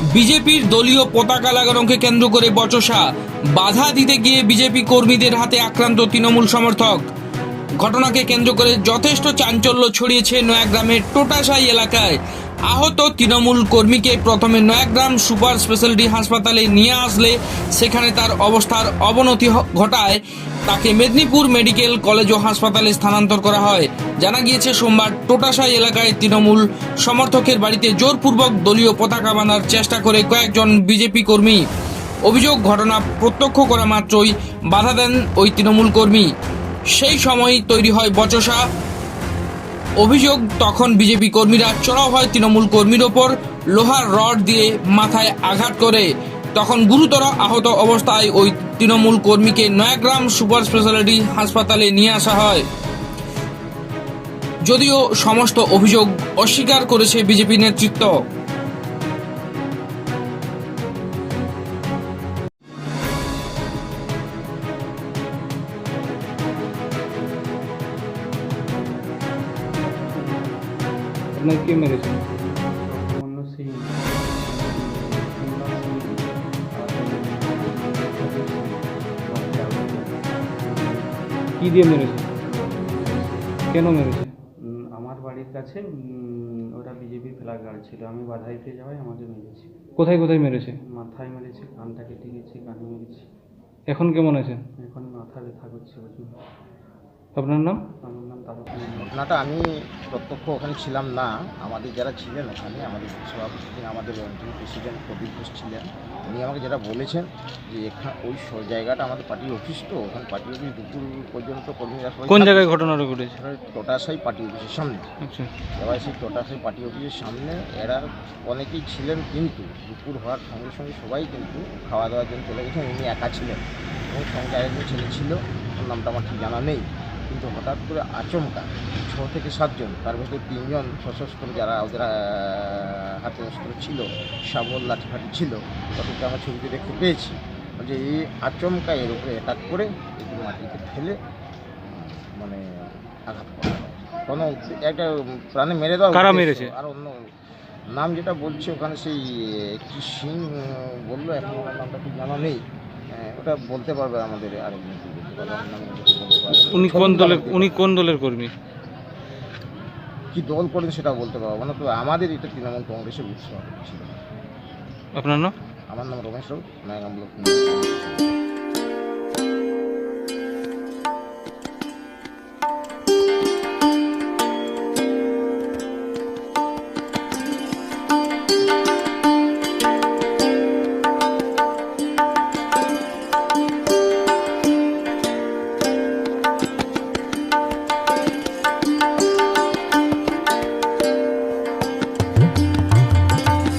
বিজেপির দলীয় পতাকা লাগানোকে কেন্দ্র করে বচসা। বাধা দিতে গিয়ে বিজেপি কর্মীদের হাতে আক্রান্ত তৃণমূল সমর্থক। ঘটনাকে কেন্দ্র করে যথেষ্ট চাঞ্চল্য ছড়িয়েছে নয়াগ্রামের টোটাশাই এলাকায়। আহত তৃণমূল কর্মীকে প্রথমে নয়াগ্রাম সুপার স্পেশালিটি হাসপাতালে নিয়ে আসলে সেখানে তার অবস্থার অবনতি ঘটায়। তাকে মেদিনীপুর মেডিকেল কলেজ ও হাসপাতালে স্থানান্তর করা হয়। জানা গিয়েছে, সোমবার টোটাশাই এলাকায় তৃণমূল সমর্থকের বাড়িতে জোরপূর্বক দলীয় পতাকা বাঁধার চেষ্টা করে কয়েকজন বিজেপি কর্মী। অভিযোগ, ঘটনা প্রত্যক্ষ করা মাত্রই বাধা দেন ওই তৃণমূল কর্মী। সেই সময় তৈরি হয় বচসা। অভিযোগ, তখন বিজেপি কর্মীরা চড়াও হয় তৃণমূল কর্মীর ওপর লোহার রড দিয়ে মাথায় আঘাত করে। তখন গুরুতর আহত অবস্থায় ওই তৃণমূল কর্মীকে নয়াগ্রাম সুপার স্পেশালিটি হাসপাতালে নিয়ে আসা হয়। যদিও সমস্ত অভিযোগ অস্বীকার করেছে বিজেপি নেতৃত্ব। আপনার কে মেরেছে কি দিয়ে মেরেছে? কেন মেরেছে? আমার বাড়ির কাছে ওরা বিজেপি ফ্ল্যাগ গার্ড ছিল। আমি বাধা দিতে যাওয়াই আমাকে মেরেছে। কোথায় কোথায় মেরেছে? মাথায় মেরেছে কানটা কেটে গেছে কানে মেরেছে। এখন কেমন আছেন এখন মাথা ব্যথা করছে আপনার নাম? আমার নাম তারক ঘটনাটা আমি প্রত্যক্ষ ওখানে ছিলাম না। আমাদের যারা ছিলেন ওখানে আমাদের সভাপতি আমাদের যিনি প্রেসিডেন্ট প্রদীপ ঘোষ ছিলেন। উনি আমাকে যেটা বলেছেন যে এখানে ওই জায়গাটা আমাদের পার্টির অফিস তো ওখানে পার্টি অফিস দুপুর পর্যন্ত কর্মীরা কোন জায়গায় ঘটনাটা ঘটেছে? টোটাশাই পার্টি অফিসের সামনে। আচ্ছা। এবার সেই টোটাশাই পার্টি অফিসের সামনে এরা অনেকেই ছিলেন কিন্তু দুপুর হওয়ার সঙ্গে সঙ্গে সবাই কিন্তু খাওয়া দাওয়ার জন্য চলে গেছেন। উনি একা ছিলেন এবং সঙ্গে আরেকজন ছেলে ছিল ওর নামটা আমার ঠিক জানা নেই। কিন্তু হঠাৎ করে আচমকা ছ থেকে সাতজন তার ভেতরে তিনজন সশস্ত্র যারা ওদের হাতে অস্ত্র ছিল শাবল লাঠিফাটি ছিল তাদেরকে আমার ছবিতে দেখতে পেয়েছি। যে এই আচমকা এর উপরে অ্যাটাক করে একটু মাটিতে ফেলে মানে আঘাত করা কোনো একটা প্রাণে মেরে দেওয়া কারা মেরেছে? আর অন্য নাম যেটা বলছে ওখানে সেই কি সিং বলল এখন ওনার নামটা ঠিক জানা নেই। ওটা বলতে পারবে আমাদের আরেকজন। উনি কোন দলের উনি কোন দলের কর্মী? কি দল করেন সেটা বলতে পারব না তো আমাদের এটা তৃণমূল কংগ্রেসের উৎসব ছিল। আপনার নাম? আমার নাম রমেশ রাউত ব্লক